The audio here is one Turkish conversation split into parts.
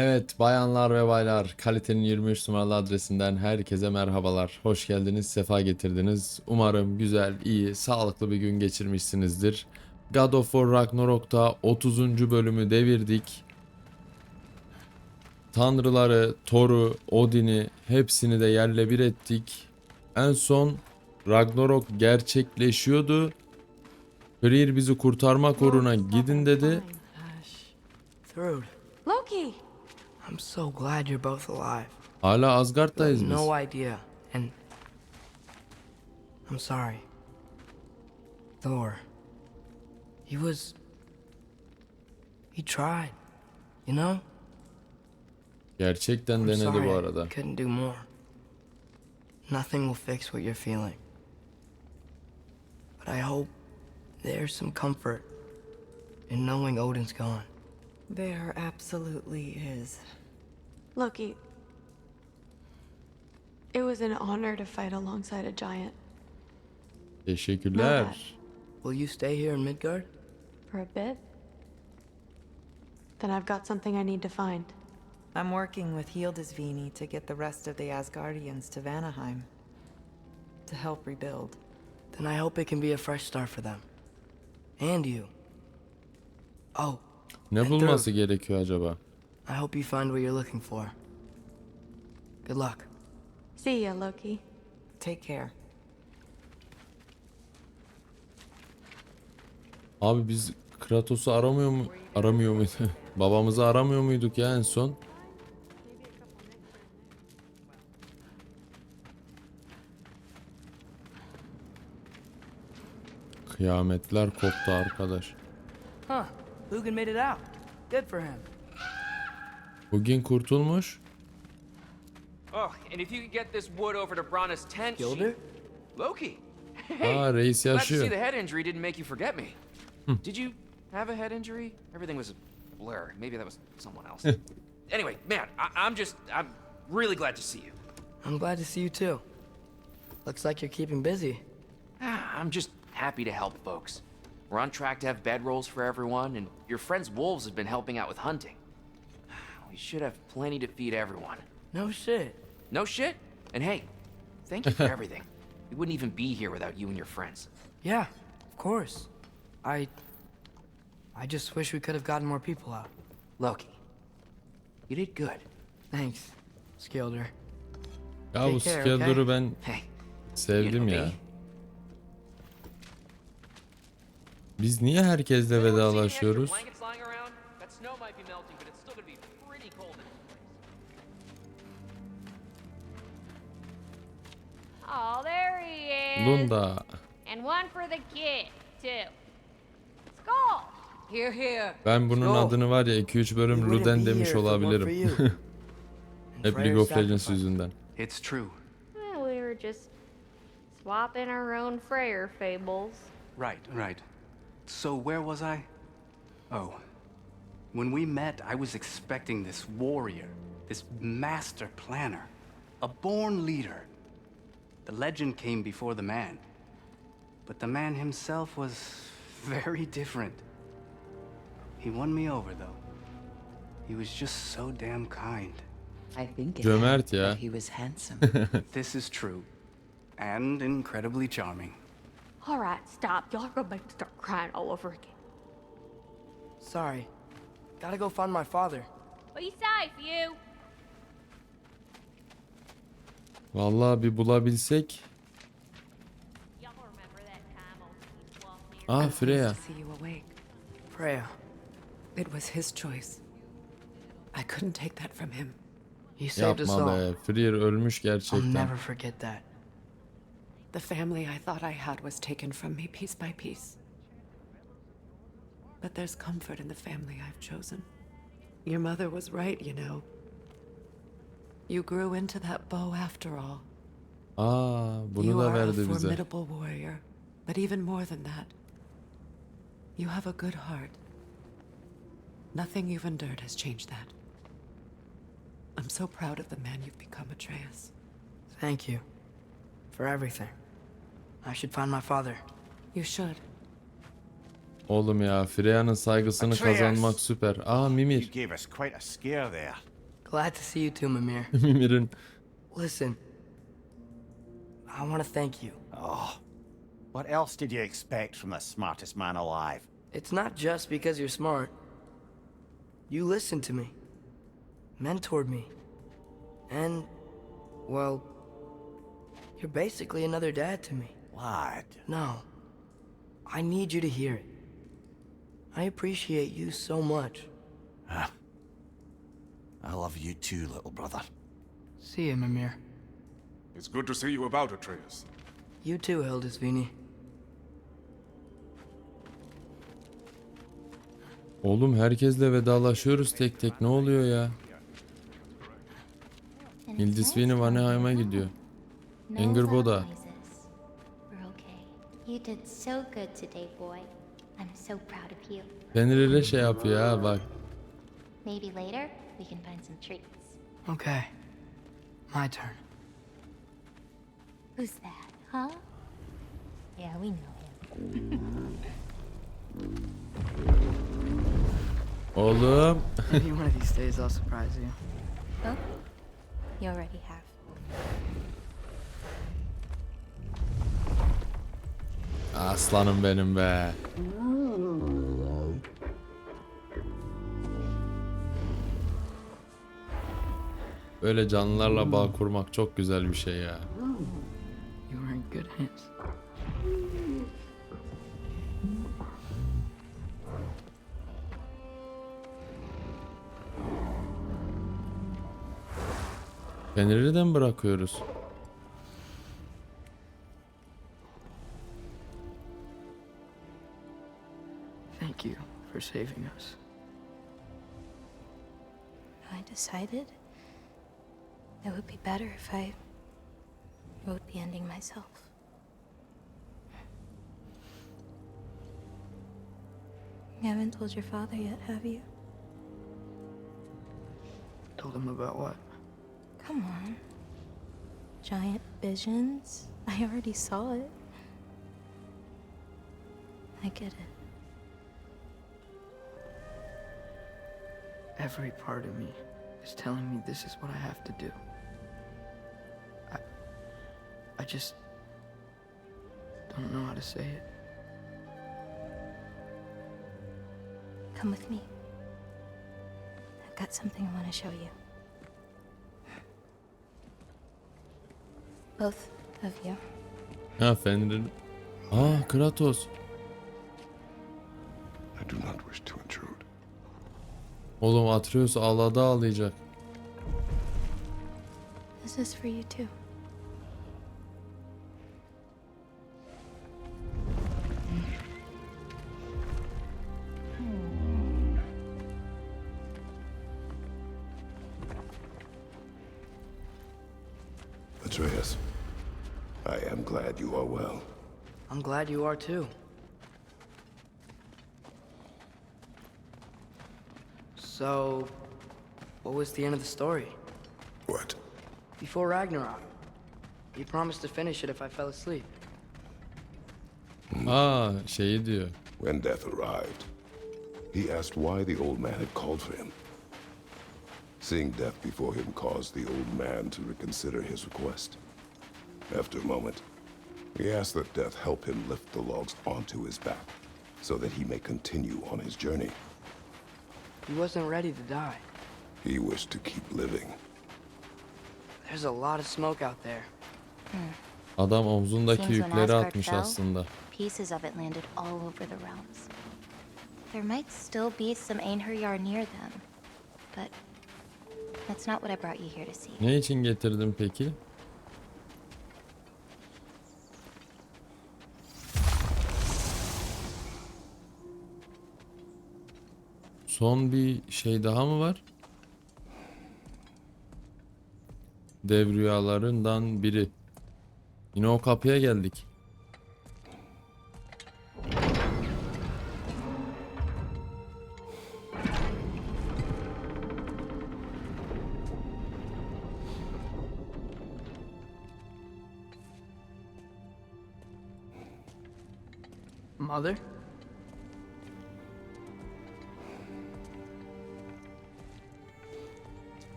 Evet bayanlar ve baylar kalitenin 23 numaralı adresinden herkese merhabalar. Hoş geldiniz, sefa getirdiniz. Umarım güzel, iyi, sağlıklı bir gün geçirmişsinizdir. God of War Ragnarok'ta 30. bölümü devirdik. Tanrıları, Thor'u, Odin'i hepsini de yerle bir ettik. En son Ragnarok gerçekleşiyordu. Freyr bizi kurtarmak uğruna gidin dedi. Loki! I'm so glad you're both alive. Hala Asgard'dayız biz. No idea. And I'm sorry. Thor. He was he tried. You know? Gerçekten I'm denedi sorry bu I couldn't do more. Nothing will fix what you're feeling. But I hope there's some comfort in knowing Odin's gone. There absolutely is. Loki, it was an honor to fight alongside a giant Teşekkürler. Will you stay here in Midgard? for a bit. Then I've got something I need to find. I'm working with Hildisvini to get the rest of the Asgardians to Vanaheim. To help rebuild. Then I hope it can be a fresh start for them. And you. Oh, Ne bulması gerekiyor acaba? I hope you find what you're looking for. Good luck. See ya, Loki. Take care. Abi biz Kratos'u aramıyor mu? Aramıyor muydu? Babamızı aramıyor muyduk ya en son? Kıyametler koptu arkadaş. Huh. Lugan made it out. Good for him. Bugün kurtulmuş. Oh, and if you could get this wood over to Brana's tent, she- Gilder? Loki. Hey, Aa reis glad to see the head injury didn't make you forget me. Did you have a head injury? Everything was a blur. Maybe that was someone else. anyway, man, I- I'm just, I'm really glad to see you. I'm glad to see you too. Looks like you're keeping busy. Ah, I'm just happy to help folks. We're on track to have bedrolls for everyone, and your friend's wolves have been helping out with hunting. We should have plenty to feed everyone. No shit. No shit. And hey, thank you for everything. We wouldn't even be here without you and your friends. Yeah, of course. I. I just wish we could have gotten more people out. Loki, you did good. Thanks, Skilder. Ya bu Take care, ben Hey, sevdim know ya. Cold in this place. Oh, there he is. Lunda. And one for the kid, too. Skull. Here, here. Ben bunun Yo. adını var ya 2-3 We bölüm Luden demiş olabilirim. Hep League of Legends yüzünden. It's true. Well, we were just swapping our own Freyr fables. Right, right. So where was I? Oh. When we met, I was expecting this warrior, this master planner, a born leader. The legend came before the man. But the man himself was very different. He won me over, though. He was just so damn kind. I think it Cömert helped ya. that he was handsome. This is true. And incredibly charming. All right, stop. Y'all are gonna make me start crying all over again. Sorry. Gotta go find my father. Be safe, you. Vallahi bir bulabilsek. Y'all remember that time on Sweet Ah Freya. to see you awake. Freya, It was his choice. I couldn't take that from him. you saved us Yapma all. be. Freer ölmüş I'll never forget that. The family I thought I had was taken from me piece by piece. But there's comfort in the family I've chosen. Your mother was right, you know. You grew into that bow after all. Aa bunu you da are a verdi bize. formidable warrior, but even more than that, you have a good heart. Nothing you've endured has changed that. I'm so proud of the man you've become, Atreus. Thank you. For everything. I should find my father. You should. Oğlum ya Freya'nın saygısını Atreus! kazanmak süper. Aa You gave us quite a scare there. Glad to see you too, Mimir. Mimir'in Listen, I want to thank you. Oh, what else did you expect from the smartest man alive? It's not just because you're smart. You listened to me, mentored me, and, well, you're basically another dad to me. Lad, No, I need you to hear it. I appreciate you so much. I love you too, little brother. See you, Mimir. It's good to see you about, Atreus. You too, Hildisvini. Oğlum herkesle vedalaşıyoruz tek tek. Ne oluyor ya? Hildisvini Vanaheim'a gidiyor. No Angerboda. We're okay. You did so good today, boy. I'm so proud of you. Fenrir'e şey yapıyor ha bak. Maybe later we can find some treats. Okay, my turn. Who's that, huh? Yeah, we know him. Oğlum. Maybe one of these days I'll surprise you. Oh, you already have. Aslanım benim be. Böyle canlılarla bağ kurmak çok güzel bir şey ya. You are in good hands. Fenrir'i de mi bırakıyoruz? For saving us. I decided it would be better if I wrote the ending myself. You haven't told your father yet, have you? Told him about what? Come on. Giant visions? I already saw it. I get it. Every part of me is telling me this is what I have to do. I, I just don't know how to say it. Come with me. I've got something I want to show you. Both of you. Ha Fenrir'in. Aa Kratos. Oğlum Atreus ağladı ağlayacak. This is for you too. Atreus, I am glad you are well. I'm glad you are too. So, what was the end of the story? What? Before Ragnarok, you promised to finish it if I fell asleep. Aa şeyi diyor. When death arrived, he asked why the old man had called for him. Seeing death before him caused the old man to reconsider his request. After a moment, he asked that death help him lift the logs onto his back so that he may continue on his journey. He wasn't ready to die. He wished to keep living. There's a lot of smoke out there. Adam omzundaki Seems when yükleri Asgard atmış fell, aslında. Pieces of it landed all over the realms. There might still be some Einherjar near them, but that's not what I brought you here to see. Ne için getirdin peki? Son bir şey daha mı var? Dev rüyalarından biri. Yine o kapıya geldik.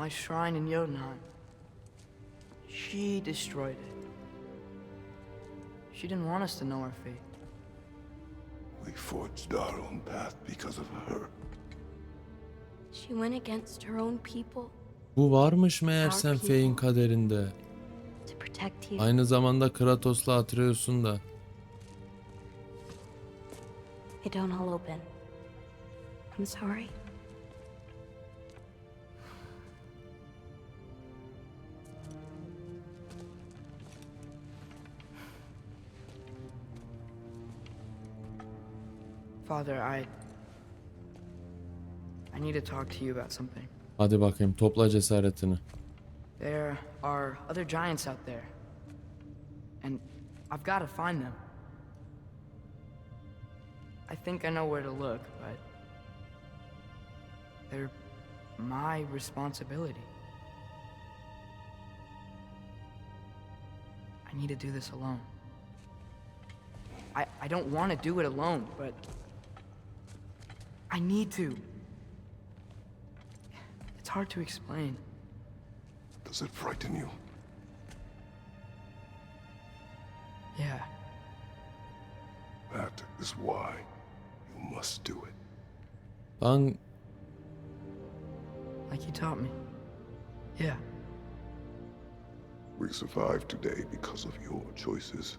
My shrine in Jotunheim. She destroyed it. She didn't want us to know our fate. We forged our own path because of her. She went against her own people Bu varmış meğersem Faye'in kaderinde. to protect you. Aynı zamanda Kratos'la Atreus'un da. They don't all open. I'm sorry. Father, I. I need to talk to you about something. Hadi bakayım topla cesaretini. There are other giants out there. And I've got to find them. I think I know where to look, but. They're my responsibility. I need to do this alone. I, I don't want to do it alone, but. I need to. It's hard to explain. Does it frighten you? Yeah. That is why you must do it. Ben Like you taught me. Yeah. We survived today because of your choices.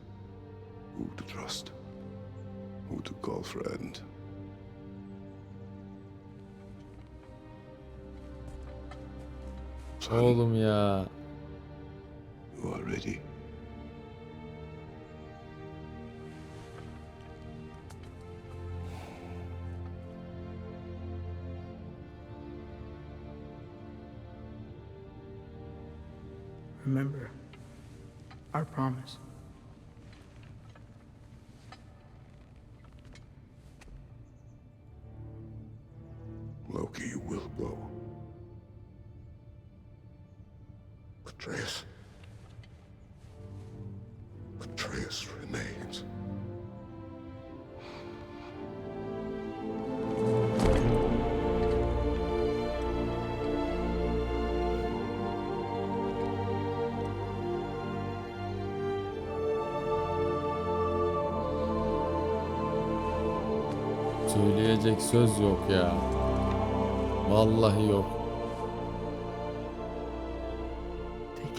Who to trust, who to call friend. Son, oğlum ya. you are ready. Remember our promise. Loki, will go. Atreus. Atreus remains. Söyleyecek söz yok ya. Vallahi yok.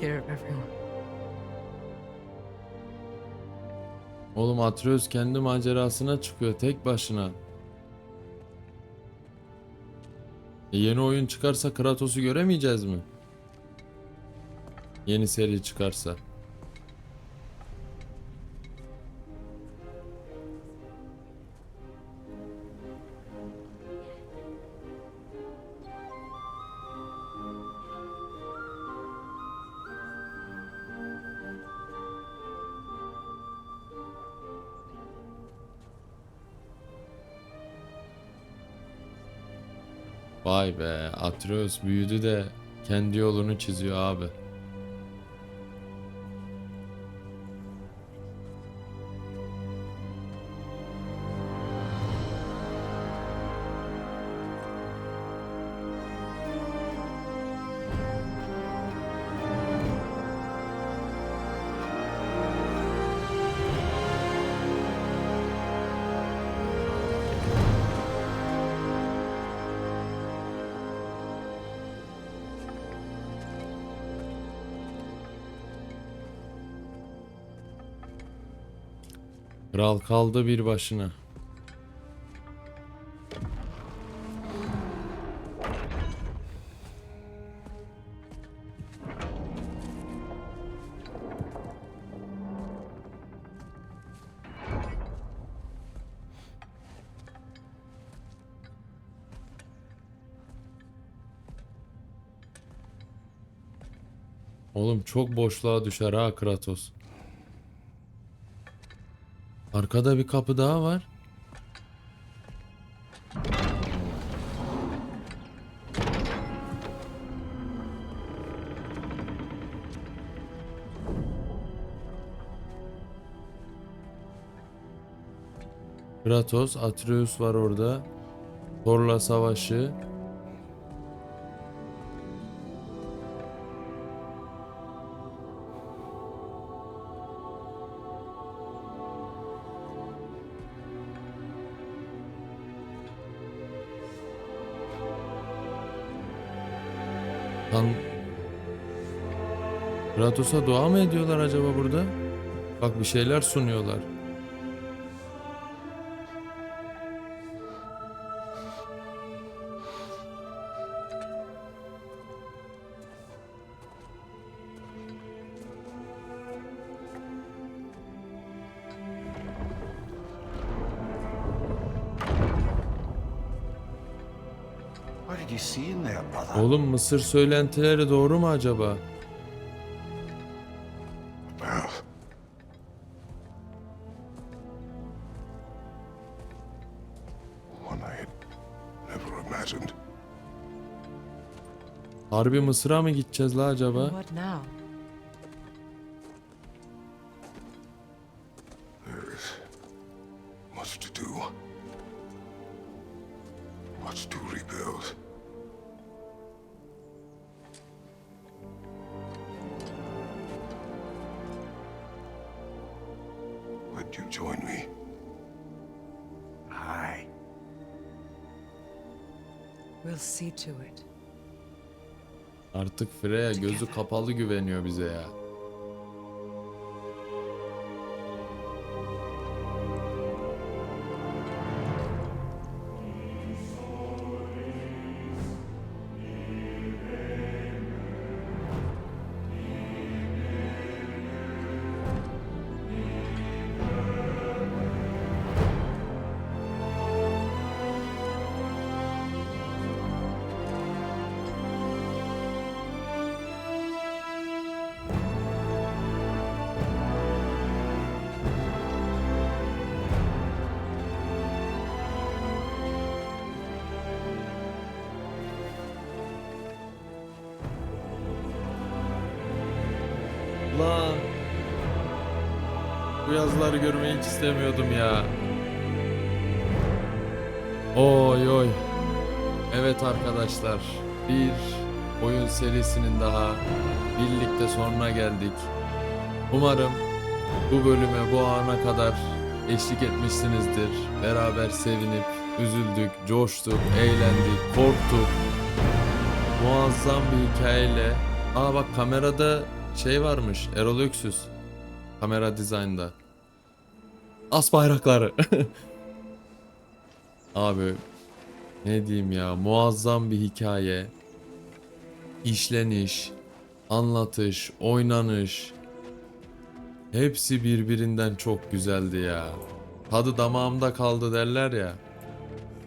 Care of everyone. Oğlum Atreus kendi macerasına çıkıyor tek başına. E yeni oyun çıkarsa Kratos'u göremeyeceğiz mi? Yeni seri çıkarsa. Vay be Atreus büyüdü de kendi yolunu çiziyor abi. Kral kaldı bir başına. Oğlum çok boşluğa düşer ha Kratos. Arkada bir kapı daha var. Kratos, Atreus var orada. Thor'la savaşı. Kratos'a dua mı ediyorlar acaba burada? Bak bir şeyler sunuyorlar. Oğlum Mısır söylentileri doğru mu acaba? İmagined. Harbi Mısır'a mı gideceğiz la acaba? What now? Kapalı güveniyor bize ya. Lan. Bu yazıları görmeyi hiç istemiyordum ya. Oy oy. Evet arkadaşlar. Bir oyun serisinin daha birlikte sonuna geldik. Umarım bu bölüme bu ana kadar eşlik etmişsinizdir. Beraber sevinip, üzüldük, coştuk, eğlendik, korktuk. Muazzam bir hikayeyle. Aa bak kamerada şey varmış. Erol Öksüz. Kamera dizaynda. As bayrakları. Abi ne diyeyim ya muazzam bir hikaye. İşleniş, anlatış, oynanış. Hepsi birbirinden çok güzeldi ya. Tadı damağımda kaldı derler ya.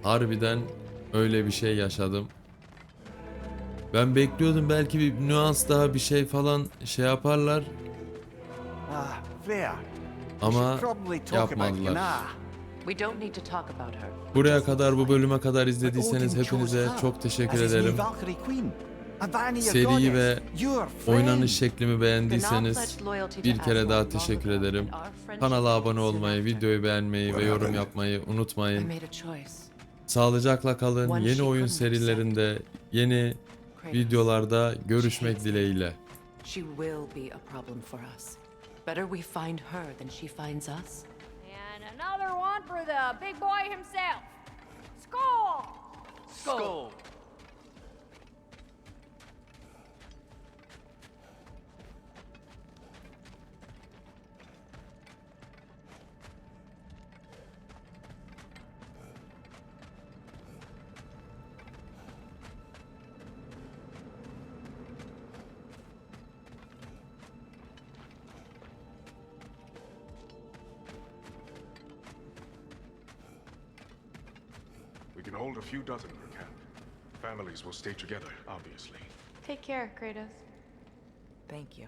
Harbiden öyle bir şey yaşadım. Ben bekliyordum belki bir nüans daha bir şey falan şey yaparlar Ah, ama yapmadılar. Yana. We don't need to talk about her. Buraya kadar bu bölüme kadar izlediyseniz hepinize çok teşekkür ederim. Seriyi ve. Oynanış şeklimi beğendiyseniz bir kere daha teşekkür ederim. Kanala abone olmayı, videoyu beğenmeyi ve yorum yapmayı unutmayın. Sağlıcakla kalın. Yeni oyun serilerinde, yeni. Videolarda görüşmek dileğiyle. She will be a problem for us. Better we find her than she finds us. And another one for the big boy himself. Skull! Skull. Can hold a few dozen per camp. Families will stay together, obviously. Take care, Kratos. Thank you.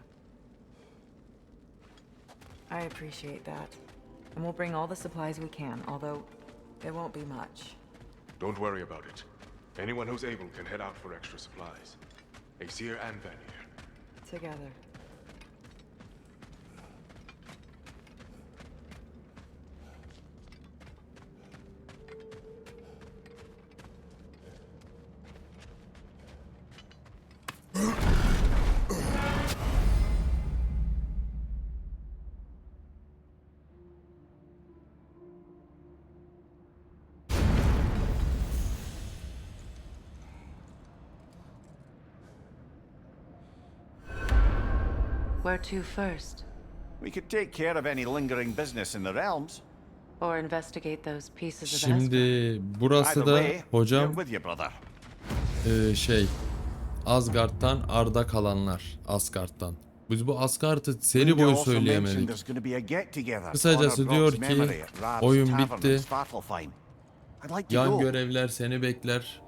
I appreciate that. And we'll bring all the supplies we can, although there won't be much. Don't worry about it. Anyone who's able can head out for extra supplies. Aesir and Vanir. Together. Where to first? We could take care of any lingering business in the realms. Or investigate those pieces of Şimdi burası Either da way, hocam e, şey Asgard'dan arda kalanlar Asgard'dan. Biz bu Asgard'ı seri boyu söyleyemedik. Kısacası diyor ki, oyun bitti. Yan görevler seni bekler.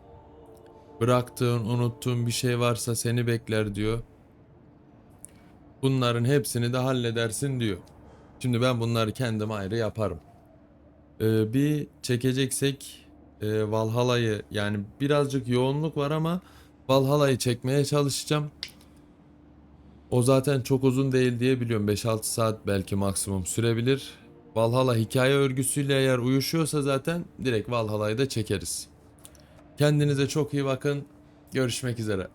Bıraktığın, unuttuğun bir şey varsa seni bekler diyor. Bunların hepsini de halledersin diyor. Şimdi ben bunları kendim ayrı yaparım. Ee, bir çekeceksek e, Valhalla'yı yani birazcık yoğunluk var ama Valhalla'yı çekmeye çalışacağım. O zaten çok uzun değil diye biliyorum. 5-6 saat belki maksimum sürebilir. Valhalla hikaye örgüsüyle eğer uyuşuyorsa zaten direkt Valhalla'yı da çekeriz. Kendinize çok iyi bakın. Görüşmek üzere.